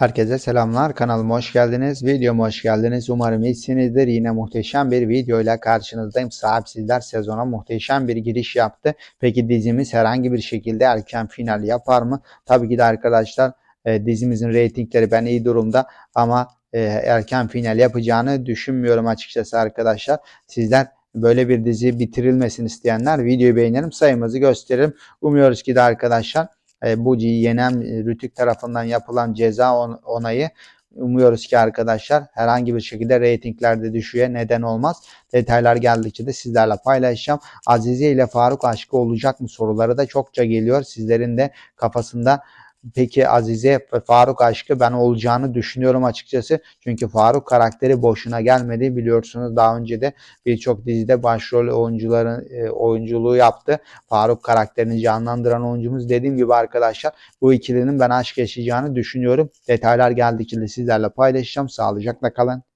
Herkese selamlar. Kanalıma hoş geldiniz. Videoma hoş geldiniz. Umarım iyisinizdir. Yine muhteşem bir video ile karşınızdayım. Sahipsizler sezona muhteşem bir giriş yaptı. Peki dizimiz herhangi bir şekilde erken final yapar mı? Tabii ki de arkadaşlar e, dizimizin reytingleri ben iyi durumda ama e, erken final yapacağını düşünmüyorum açıkçası arkadaşlar. Sizler böyle bir dizi bitirilmesini isteyenler videoyu beğenelim sayımızı gösterelim. Umuyoruz ki de arkadaşlar e, bu yenen e, Rütük tarafından yapılan ceza on- onayı umuyoruz ki arkadaşlar herhangi bir şekilde reytinglerde düşüğe neden olmaz. Detaylar geldikçe de sizlerle paylaşacağım. Azize ile Faruk aşkı olacak mı soruları da çokça geliyor. Sizlerin de kafasında Peki Azize ve Faruk aşkı ben olacağını düşünüyorum açıkçası. Çünkü Faruk karakteri boşuna gelmedi. Biliyorsunuz daha önce de birçok dizide başrol oyuncuların e, oyunculuğu yaptı. Faruk karakterini canlandıran oyuncumuz dediğim gibi arkadaşlar bu ikilinin ben aşk yaşayacağını düşünüyorum. Detaylar geldikçe sizlerle paylaşacağım. Sağlıcakla kalın.